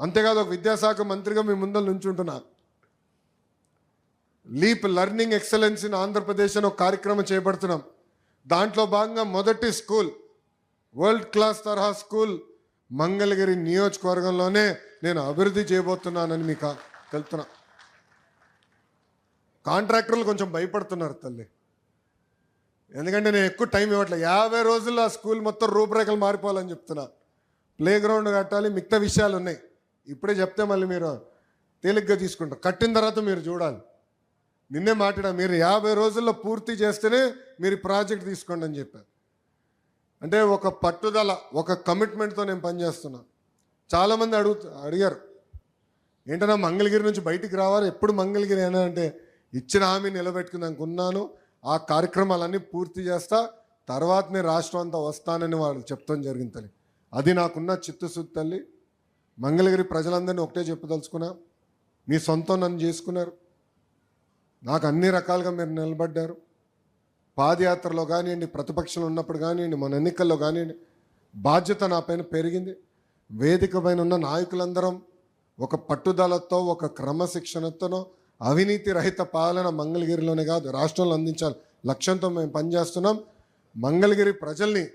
అంతేకాదు ఒక విద్యాశాఖ మంత్రిగా మీ ముందర నుంచుంటున్నాను leap learning excellence in Andhra Pradesh అని ఒక కార్యక్రమం చేపడుతున్నాం. దాంట్లో భాగంగా మొదటి స్కూల్ వరల్డ్ క్లాస్ తరహా స్కూల్ మంగళగిరి నియోజకవర్గంలోనే నేను అభివృద్ధి చేయబోతున్నానని మీకు తెలుతున్నా కాంట్రాక్టర్లు కొంచెం భయపడుతున్నారు తల్లి. ఎందుకంటే నేను ఎక్కువ టైం ఇవ్వట్లే. యాభై రోజుల్లో ఆ స్కూల్ మొత్తం రూపురేఖలు మారిపోవాలని చెప్తున్నా. ప్లే గ్రౌండ్ కట్టాలి మిగతా విషయాలు ఉన్నాయి ఇప్పుడే చెప్తే మళ్ళీ మీరు తేలిగ్గా తీసుకుంటారు. కట్టిన తర్వాత మీరు చూడాలి. నిన్నే మాట్లాడా మీరు యాభై రోజుల్లో పూర్తి చేస్తేనే మీరు ప్రాజెక్ట్ తీసుకోండి అని చెప్పారు. అంటే ఒక పట్టుదల ఒక కమిట్మెంట్తో నేను పనిచేస్తున్నా చాలామంది అడుగు అడిగారు. ఏంటన్నా మంగళగిరి నుంచి బయటికి రావాలి? ఎప్పుడు మంగళగిరి అని అంటే ఇచ్చిన హామీ నిలబెట్టుకుందానికి ఉన్నాను. ఆ కార్యక్రమాలన్నీ పూర్తి చేస్తా తర్వాత నేను రాష్ట్రం అంతా వస్తానని వాళ్ళు చెప్తాం జరిగింది తల్లి. అది నాకున్న చిత్తశుద్ధి తల్లి. మంగళగిరి ప్రజలందరినీ ఒకటే చెప్పదలుచుకున్నా మీ సొంతం నన్ను చేసుకున్నారు. నాకు అన్ని రకాలుగా మీరు నిలబడ్డారు. పాదయాత్రలో కానివ్వండి ప్రతిపక్షంలో ఉన్నప్పుడు కానివ్వండి మన ఎన్నికల్లో కానివ్వండి బాధ్యత నా పైన పెరిగింది. వేదిక పైన ఉన్న నాయకులందరం ఒక పట్టుదలతో ఒక క్రమశిక్షణతోనో అవినీతి రహిత పాలన మంగళగిరిలోనే కాదు రాష్ట్రంలో అందించాలి. లక్ష్యంతో మేము పనిచేస్తున్నాం. మంగళగిరి ప్రజల్ని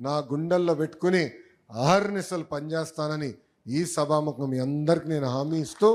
నా గుండెల్లో పెట్టుకుని ఆహర్నిశలు పనిచేస్తానని ఈ సభాముఖం మీ అందరికి నేను హామీ ఇస్తూ